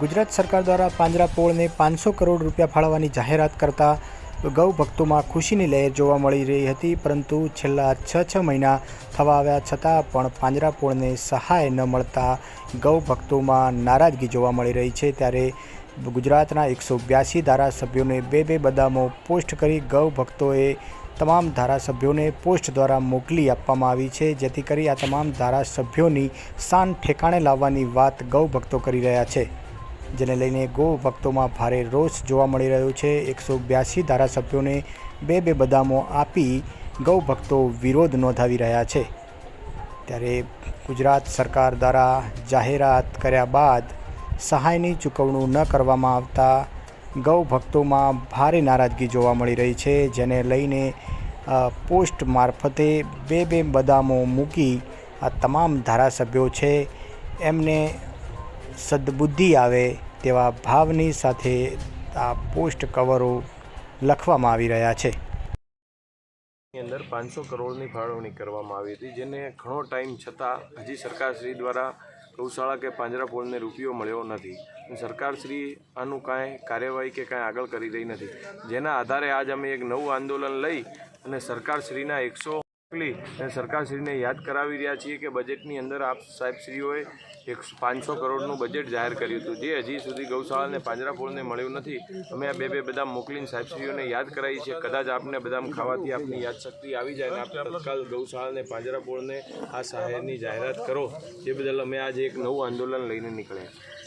ગુજરાત સરકાર દ્વારા પાંજરાપોળને પાંચસો કરોડ રૂપિયા ફાળવવાની જાહેરાત કરતા ગૌ ભક્તોમાં ખુશીની લહેર જોવા મળી રહી હતી, પરંતુ છેલ્લા છ છ મહિના થવા આવ્યા છતાં પણ પાંજરાપોળને સહાય ન મળતા ગૌ ભક્તોમાં નારાજગી જોવા મળી રહી છે. ત્યારે ગુજરાતના એકસો બ્યાસી ધારાસભ્યોને બે બે બદામો પોસ્ટ કરી ગૌ ભક્તોએ તમામ ધારાસભ્યોને પોસ્ટ દ્વારા મોકલી આપવામાં આવી છે, જેથી કરી આ તમામ ધારાસભ્યોની શાન ઠેકાણે લાવવાની વાત ગૌ ભક્તો કરી રહ્યા છે. જેને લઈને ગૌ ભક્તોમાં ભારે રોષ જોવા મળી રહ્યો છે. એકસો બ્યાસી ધારાસભ્યોને બે બે બદામો આપી ગૌ ભક્તો વિરોધ નોંધાવી રહ્યા છે. ત્યારે ગુજરાત સરકાર દ્વારા જાહેરાત કર્યા બાદ સહાયની ચૂકવણું ન કરવામાં આવતા ગૌ ભક્તોમાં ભારે નારાજગી જોવા મળી રહી છે, જેને લઈને પોસ્ટ મારફતે બે બે બદામો મૂકી આ તમામ ધારાસભ્યો છે. એમને સદબુદ્ધિ આવે તેવા ભાવની સાથે આ પોસ્ટ કવરો લખવામાં આવી રહ્યા છે. અંદર પાંચસો કરોડની ફાળવણી કરવામાં આવી હતી, જેને ઘણો ટાઈમ છતાં હજી સરકારશ્રી દ્વારા ગૌશાળા કે પાંજરાપોળને રૂપિયો મળ્યો નથી. સરકારશ્રી આનું કાંઈ કાર્યવાહી કે કાંઈ આગળ કરી રહી નથી. જેના આધારે આજ અમે એક નવું આંદોલન લઈ અને સરકારશ્રીના એકસો અને સરકારશ્રીને યાદ કરાવી રહ્યા છીએ કે બજેટની અંદર આપ સાહેબશ્રીઓએ એક પાંચસો કરોડનું બજેટ જાહેર કર્યું હતું. જે હજી સુધી ગૌશાળાને પાંજરાપોળને મળ્યું નથી. અમે આ બે બે બદામ મોકલીને સાહેબશ્રીઓને યાદ કરાવી છે. કદાચ આપને બદામ ખાવાથી આપની યાદશક્તિ આવી જાય અને આપ તત્કાલ ગૌશાળાને પાંજરાપોળને આ સહાયની જાહેરાત કરો. જે બદલ અમે આજે એક નવું આંદોલન લઈને નીકળ્યા.